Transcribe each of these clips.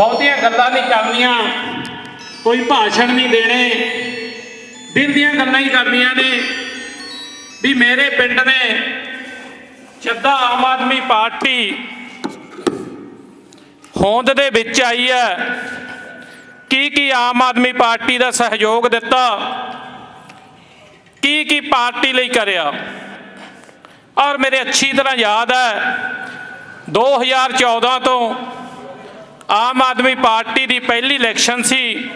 ਬਹੁਤੀਆਂ ਗੱਲਾਂ ਨਹੀਂ ਕਰਨੀਆਂ। ਕੋਈ ਭਾਸ਼ਣ ਨਹੀਂ ਦੇਣੇ। ਦਿਲ ਦੀਆਂ ਗੱਲਾਂ ਹੀ ਕਰਨੀਆਂ ਨੇ। ਵੀ ਮੇਰੇ ਪਿੰਡ ਨੇ ਜੱਦਾ ਆਮ ਆਦਮੀ ਪਾਰਟੀ ਹੋਂਦ ਦੇ ਵਿੱਚ ਆਈ ਹੈ। ਕੀ ਕੀ ਆਮ ਆਦਮੀ ਪਾਰਟੀ ਦਾ ਸਹਿਯੋਗ ਦਿੱਤਾ? ਕੀ ਕੀ ਪਾਰਟੀ ਲਈ ਕਰਿਆ? ਔਰ ਮੇਰੇ ਅੱਛੀ ਤਰ੍ਹਾਂ ਯਾਦ ਹੈ 2014 ਤੋਂ ਆਮ ਆਦਮੀ ਪਾਰਟੀ ਦੀ ਪਹਿਲੀ ਇਲੈਕਸ਼ਨ ਸੀ,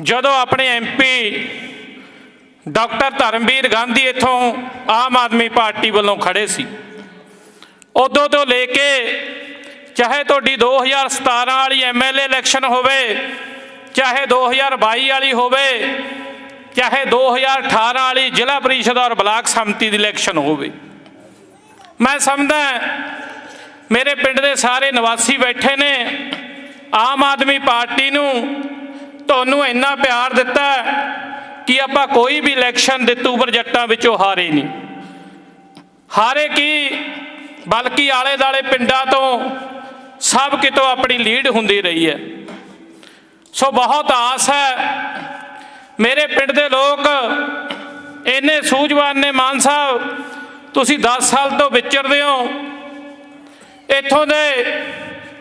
ਜਦੋਂ ਆਪਣੇ ਐਮਪੀ ਡਾਕਟਰ ਧਰਮਵੀਰ ਗਾਂਧੀ ਇੱਥੋਂ ਆਮ ਆਦਮੀ ਪਾਰਟੀ ਵੱਲੋਂ ਖੜੇ ਸੀ। ਉਦੋਂ ਤੋਂ ਲੈ ਕੇ ਚਾਹੇ ਤੁਹਾਡੀ 2017 ਵਾਲੀ ਐਮਐਲਏ ਇਲੈਕਸ਼ਨ ਹੋਵੇ, ਚਾਹੇ 2022 ਵਾਲੀ ਹੋਵੇ, ਚਾਹੇ 2018 ਵਾਲੀ ਜ਼ਿਲ੍ਹਾ ਪਰਿਸ਼ਦ ਔਰ ਬਲਾਕ ਸੰਮਤੀ ਦੀ ਇਲੈਕਸ਼ਨ ਹੋਵੇ। ਮੈਂ ਸਮਝਦਾ ਮੇਰੇ ਪਿੰਡ ਦੇ ਸਾਰੇ ਨਿਵਾਸੀ ਬੈਠੇ ਨੇ। ਆਮ ਆਦਮੀ ਪਾਰਟੀ ਨੂੰ ਤੁਹਾਨੂੰ ਇੰਨਾ ਪਿਆਰ ਦਿੱਤਾ ਕਿ ਆਪਾਂ ਕੋਈ ਵੀ ਇਲੈਕਸ਼ਨ ਦਿੱਤੂ ਪ੍ਰੋਜੈਕਟਾਂ ਵਿੱਚੋਂ ਹਾਰੇ ਨਹੀਂ। ਹਾਰੇ ਕੀ? ਬਲਕਿ ਆਲੇ ਦਾਲੇ ਪਿੰਡਾਂ ਤੋਂ ਸਭ ਕਿਤੋਂ ਆਪਣੀ ਲੀਡ ਹੁੰਦੀ ਰਹੀ ਹੈ। ਸੋ ਬਹੁਤ ਆਸ ਹੈ ਮੇਰੇ ਪਿੰਡ ਦੇ ਲੋਕ, ਇੰਨੇ ਸੂਝਵਾਨ ਨੇ ਮਾਨ ਸਾਹਿਬ, ਤੁਸੀਂ 10 ਸਾਲ ਤੋਂ ਵਿਚਰਦੇ ਹੋ। ਇੱਥੋਂ ਦੇ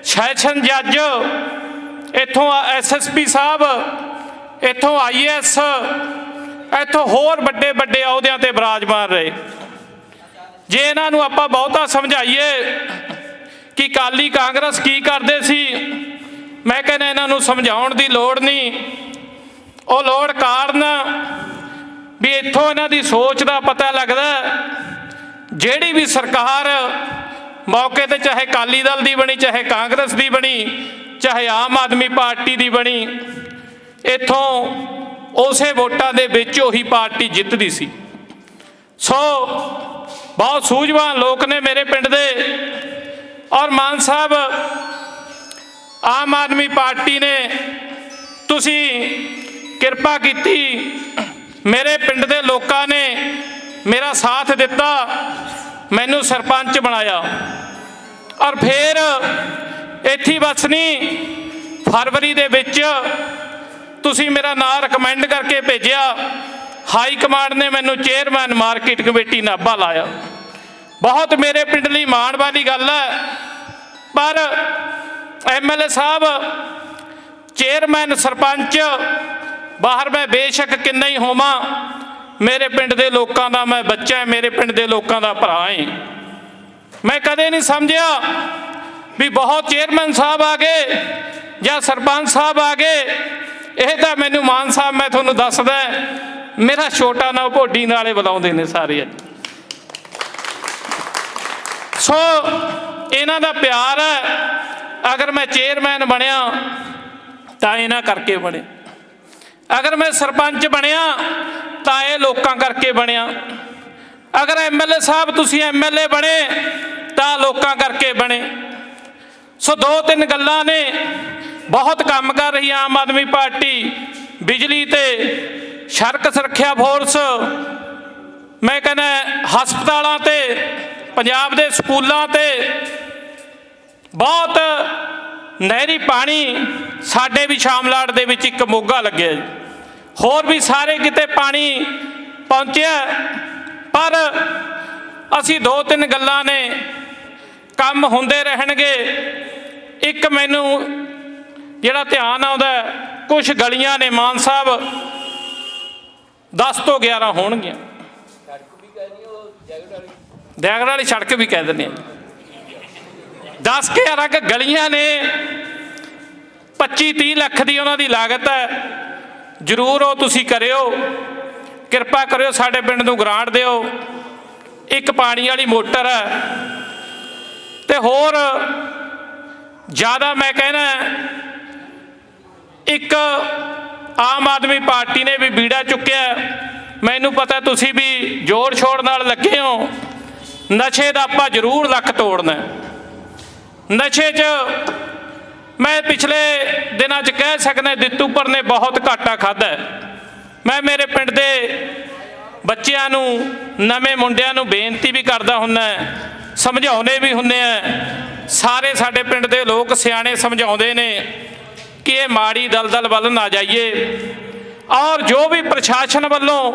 ਸੈਸ਼ਨ ਜੱਜ, ਇੱਥੋਂ ਐਸਐਸਪੀ ਸਾਹਿਬ, ਇੱਥੋਂ ਆਈਐਸ ਇੱਥੋਂ ਹੋਰ ਵੱਡੇ ਵੱਡੇ ਅਹੁਦਿਆਂ ਤੇ ਬਿਰਾਜਮਾਨ ਰਹੇ। ਜੇ ਇਹਨਾਂ ਨੂੰ ਆਪਾਂ ਬਹੁਤਾ ਸਮਝਾਈਏ ਕਿ ਕਾਲੀ ਕਾਂਗਰਸ ਕੀ ਕਰਦੇ ਸੀ, ਮੈਂ ਕਹਿੰਦਾ ਇਹਨਾਂ ਨੂੰ ਸਮਝਾਉਣ ਦੀ ਲੋੜ ਨਹੀਂ। ਉਹ ਲੋੜ ਕਾਰਨ ਵੀ ਇੱਥੋਂ ਇਹਨਾਂ ਦੀ ਸੋਚ ਦਾ ਪਤਾ ਲੱਗਦਾ, ਜਿਹੜੀ ਵੀ ਸਰਕਾਰ ਮੌਕੇ ਤੇ ਚਾਹੇ ਕਾਲੀ ਦਲ ਦੀ ਬਣੀ, ਚਾਹੇ ਕਾਂਗਰਸ ਦੀ ਬਣੀ, ਚਾਹੇ ਆਮ ਆਦਮੀ ਪਾਰਟੀ ਦੀ ਬਣੀ, ਇੱਥੋਂ ਉਸੇ ਵੋਟਾਂ ਦੇ ਵਿੱਚ ਉਹੀ ਪਾਰਟੀ ਜਿੱਤਦੀ ਸੀ। ਸੋ ਬਹੁਤ ਸੂਝਵਾਨ ਲੋਕ ਨੇ ਮੇਰੇ ਪਿੰਡ ਦੇ ਔਰ ਮਾਨ ਸਾਹਿਬ, ਆਮ ਆਦਮੀ ਪਾਰਟੀ ਨੇ ਤੁਸੀਂ ਕਿਰਪਾ ਕੀਤੀ, ਮੇਰੇ ਪਿੰਡ ਦੇ ਲੋਕਾਂ ਨੇ ਮੇਰਾ ਸਾਥ ਦਿੱਤਾ। ਮੈਨੂੰ ਸਰਪੰਚ ਬਣਾਇਆ। ਔਰ ਫਿਰ ਇੱਥੇ ਬਸ ਨਹੀਂ ਫਰਵਰੀ ਦੇ ਵਿੱਚ ਤੁਸੀਂ ਮੇਰਾ ਨਾਮ ਰეკਮੈਂਡ ਕਰਕੇ ਭੇਜਿਆ। ਹਾਈ ਕਮਾਂਡ ਨੇ ਮੈਨੂੰ ਚੇਅਰਮੈਨ ਮਾਰਕੀਟ ਕਮੇਟੀ ਨਾਭਾ ਲਾਇਆ। ਬਹੁਤ ਮੇਰੇ ਪਿੰਡ ਲਈ ਮਾਣ ਵਾਲੀ ਗੱਲ ਹੈ। ਪਰ ਐਮਐਲਏ ਸਾਹਿਬ ਚੇਅਰਮੈਨ ਸਰਪੰਚ, ਬਾਹਰ ਮੈਂ ਬੇਸ਼ੱਕ ਕਿੰਨਾ ਹੀ ਹੋਵਾਂ। ਮੇਰੇ ਪਿੰਡ ਦੇ ਲੋਕਾਂ ਦਾ ਮੈਂ ਬੱਚਾ ਮੇਰੇ ਪਿੰਡ ਦੇ ਲੋਕਾਂ ਦਾ ਭਰਾ ਹਾਂ। ਮੈਂ ਕਦੇ ਨਹੀਂ ਸਮਝਿਆ ਵੀ ਬਹੁਤ ਚੇਅਰਮੈਨ ਸਾਹਿਬ ਆ ਗਏ ਜਾਂ ਸਰਪੰਚ ਸਾਹਿਬ ਆ ਗਏ। ਇਹ ਤਾਂ ਮੈਨੂੰ ਮਾਨ ਸਾਹਿਬ, ਮੈਂ ਤੁਹਾਨੂੰ ਦੱਸਦਾ ਮੇਰਾ ਛੋਟਾ ਨਾ ਭੋਡੀ ਨਾਲੇ ਬੁਲਾਉਂਦੇ ਨੇ ਸਾਰੇ। ਅੱਜ ਸੋ ਇਹਨਾਂ ਦਾ ਪਿਆਰ ਹੈ, ਅਗਰ ਮੈਂ ਚੇਅਰਮੈਨ ਬਣਿਆ ਤਾਂ ਇਹਨਾਂ ਕਰਕੇ ਬਣੇ। ਅਗਰ ਮੈਂ ਸਰਪੰਚ ਬਣਿਆ ਤਾਂ ਇਹ ਲੋਕਾਂ ਕਰਕੇ ਬਣਿਆ। ਅਗਰ ਐਮਐਲਏ ਸਾਹਿਬ ਤੁਸੀਂ ਐਮਐਲਏ ਬਣੇ, ਤਾਂ ਲੋਕਾਂ ਕਰਕੇ ਬਣੇ। ਸੋ ਦੋ ਤਿੰਨ ਗੱਲਾਂ ਨੇ। ਬਹੁਤ ਕੰਮ ਕਰ ਰਹੀ ਆਮ ਆਦਮੀ ਪਾਰਟੀ। ਬਿਜਲੀ ਤੇ ਸੜਕ ਸੁਰੱਖਿਆ ਫੋਰਸ। ਮੈਂ ਕਹਿੰਦਾ ਹਸਪਤਾਲਾਂ ਤੇ, ਪੰਜਾਬ ਦੇ ਸਕੂਲਾਂ ਤੇ। ਬਹੁਤ ਨਹਿਰੀ ਪਾਣੀ ਸਾਡੇ ਵੀ ਸ਼ਾਮਲਾੜ ਦੇ ਵਿੱਚ ਇੱਕ ਮੋਗਾ ਲੱਗਿਆ ਜੀ। ਹੋਰ ਵੀ ਸਾਰੇ ਕਿਤੇ ਪਾਣੀ ਪਹੁੰਚਿਆ, ਪਰ ਅਸੀਂ ਦੋ ਤਿੰਨ ਗੱਲਾਂ ਨੇ ਕੰਮ ਹੁੰਦੇ ਰਹਿਣਗੇ। ਇੱਕ ਮੈਨੂੰ ਜਿਹੜਾ ਧਿਆਨ ਆਉਂਦਾ ਕੁਝ ਗਲੀਆਂ ਨੇ ਮਾਨ ਸਾਹਿਬ 10 ਤੋਂ 11 ਹੋਣਗੀਆਂ। ਦਿਆਗੜ ਵਾਲੀ ਸੜਕ ਵੀ ਕਹਿ ਦਿੰਦੇ ਆ 10 ਕੇ 11 ਕ ਗਲੀਆਂ ਨੇ 25 30 ਲੱਖ ਦੀ ਉਹਨਾਂ ਦੀ ਲਾਗਤ ਹੈ। ਜ਼ਰੂਰ ਉਹ ਤੁਸੀਂ ਕਰਿਓ। ਕਿਰਪਾ ਕਰਿਓ ਸਾਡੇ ਪਿੰਡ ਨੂੰ ਗ੍ਰਾਂਟ ਦਿਓ। ਇੱਕ ਪਾਣੀ ਵਾਲੀ ਮੋਟਰ ਹੈ। ਤੇ ਹੋਰ ਜ਼ਿਆਦਾ ਮੈਂ ਕਹਿਣਾ ਇੱਕ ਆਮ ਆਦਮੀ ਪਾਰਟੀ ਨੇ ਵੀ ਬੀੜਾ ਚੁੱਕਿਆ ਮੈਨੂੰ ਪਤਾ ਤੁਸੀਂ ਵੀ ਜ਼ੋਰ ਸ਼ੋਰ ਨਾਲ ਲੱਗੇ ਹੋ। ਨਸ਼ੇ ਦਾ ਆਪਾਂ ਜ਼ਰੂਰ ਲੱਕ ਤੋੜਨਾ ਨਸ਼ੇ 'ਚ ਮੈਂ ਪਿਛਲੇ ਦਿਨਾਂ 'ਚ ਕਹਿ ਸਕਦਾ ਦਿੱਤੂਪਰ ਨੇ ਬਹੁਤ ਘਾਟਾ ਖਾਦਾ ਮੈਂ ਮੇਰੇ ਪਿੰਡ ਦੇ ਬੱਚਿਆਂ ਨੂੰ, ਨਵੇਂ ਮੁੰਡਿਆਂ ਨੂੰ ਬੇਨਤੀ ਵੀ ਕਰਦਾ ਹੁੰਨਾ ਸਮਝਾਉਣੇ ਵੀ ਹੁੰਨੇ ਆ। ਸਾਰੇ ਸਾਡੇ ਪਿੰਡ ਦੇ ਲੋਕ ਸਿਆਣੇ ਸਮਝਾਉਂਦੇ ਨੇ ਕਿ ਇਹ ਮਾੜੀ ਦਲਦਲ ਵੱਲ ਨਾ ਜਾਈਏ। ਔਰ ਜੋ ਵੀ ਪ੍ਰਸ਼ਾਸਨ ਵੱਲੋਂ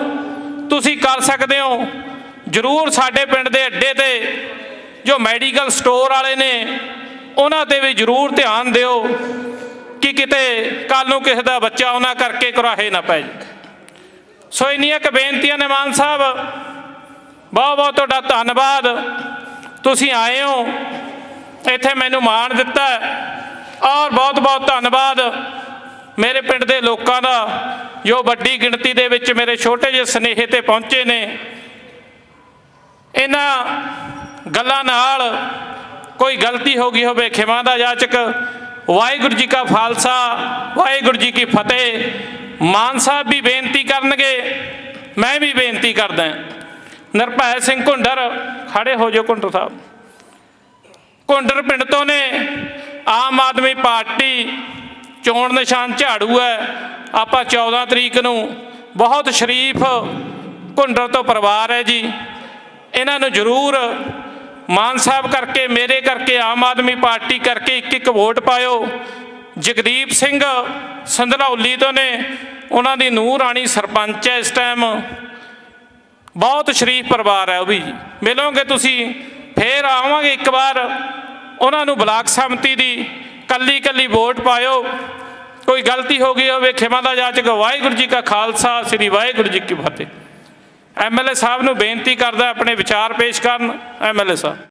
ਤੁਸੀਂ ਕਰ ਸਕਦੇ ਹੋ, ਜ਼ਰੂਰ ਸਾਡੇ ਪਿੰਡ ਦੇ ਅੱਡੇ ਤੇ ਜੋ ਮੈਡੀਕਲ ਸਟੋਰ ਵਾਲੇ ਨੇ ਉਹਨਾਂ ਤੇ ਵੀ ਜ਼ਰੂਰ ਧਿਆਨ ਦਿਓ ਕਿ ਕਿਤੇ ਕੱਲ ਨੂੰ ਕਿਸੇ ਦਾ ਬੱਚਾ ਉਹਨਾਂ ਕਰਕੇ ਕੁਰਾਹੇ ਨਾ ਪੈ ਜਾਏ ਸੋ ਇੰਨੀਆਂ ਕੁ ਬੇਨਤੀਆਂ ਨੇ ਮਾਨ ਸਾਹਿਬ। ਬਹੁਤ ਬਹੁਤ ਤੁਹਾਡਾ ਧੰਨਵਾਦ। ਤੁਸੀਂ ਆਏ ਹੋ। ਇੱਥੇ ਮੈਨੂੰ ਮਾਣ ਦਿੱਤਾ ਔਰ ਬਹੁਤ ਬਹੁਤ ਧੰਨਵਾਦ ਮੇਰੇ ਪਿੰਡ ਦੇ ਲੋਕਾਂ ਦਾ, ਜੋ ਵੱਡੀ ਗਿਣਤੀ ਦੇ ਵਿੱਚ ਮੇਰੇ ਛੋਟੇ ਜਿਹੇ ਸਨੇਹੇ ਤੇ ਪਹੁੰਚੇ ਨੇ। ਇਹਨਾਂ ਗੱਲਾਂ ਨਾਲ ਕੋਈ ਗਲਤੀ ਹੋ ਗਈ ਹੋਵੇ, ਖਿਮਾ ਦਾ ਜਾਚਕ ਵਾਹਿਗੁਰੂ ਜੀ ਕਾ ਖਾਲਸਾ, ਵਾਹਿਗੁਰੂ ਜੀ ਕੀ ਫਤਿਹ। ਮਾਨ ਸਾਹਿਬ ਵੀ ਬੇਨਤੀ ਕਰਨਗੇ, ਮੈਂ ਵੀ ਬੇਨਤੀ ਕਰਦਾ ਨਿਰਭੈ ਸਿੰਘ ਘੁੰਡਰ, ਖੜੇ ਹੋ ਜਾਓ ਘੁੰਡਰ ਸਾਹਿਬ। ਘੁੰਡਰ ਪਿੰਡ ਤੋਂ ਨੇ, ਆਮ ਆਦਮੀ ਪਾਰਟੀ ਚੋਣ ਨਿਸ਼ਾਨ ਝਾੜੂ ਹੈ। ਆਪਾਂ 14 ਤਰੀਕ ਨੂੰ ਬਹੁਤ ਸ਼ਰੀਫ ਘੁੰਡਰ ਤੋਂ ਪਰਿਵਾਰ ਹੈ ਜੀ। ਇਹਨਾਂ ਨੂੰ ਜ਼ਰੂਰ ਮਾਨ ਸਾਹਿਬ ਕਰਕੇ, ਮੇਰੇ ਕਰਕੇ, ਆਮ ਆਦਮੀ ਪਾਰਟੀ ਕਰਕੇ ਇੱਕ ਇੱਕ ਵੋਟ ਪਾਇਓ। ਜਗਦੀਪ ਸਿੰਘ ਸੰਧਲੌਲੀ ਤੋਂ ਨੇ, ਉਹਨਾਂ ਦੀ ਨੂੰਹ ਰਾਣੀ ਸਰਪੰਚ ਹੈ ਇਸ ਟਾਈਮ ਬਹੁਤ ਸ਼ਰੀਫ ਪਰਿਵਾਰ ਹੈ ਉਹ ਵੀ। ਮਿਲੋਗੇ ਤੁਸੀਂ, ਫੇਰ ਆਵਾਂਗੇ ਇੱਕ ਵਾਰ। ਉਹਨਾਂ ਨੂੰ ਬਲਾਕ ਸੰਮਤੀ ਦੀ ਕੱਲੀ ਕੱਲੀ ਵੋਟ ਪਾਇਓ। ਕੋਈ ਗਲਤੀ ਹੋ ਗਈ ਹੋਵੇ, ਖਿਮਾ ਦਾ ਜਾਚਕ, ਵਾਹਿਗੁਰੂ ਜੀ ਕਾ ਖਾਲਸਾ, ਸ੍ਰੀ ਵਾਹਿਗੁਰੂ ਜੀ ਕੀ ਫਤਿਹ। ਐਮਐਲਏ ਸਾਹਿਬ ਨੂੰ ਬੇਨਤੀ ਕਰਦਾ ਆਪਣੇ ਵਿਚਾਰ ਪੇਸ਼ ਕਰਨ ਐਮਐਲਏ ਸਾਹਿਬ।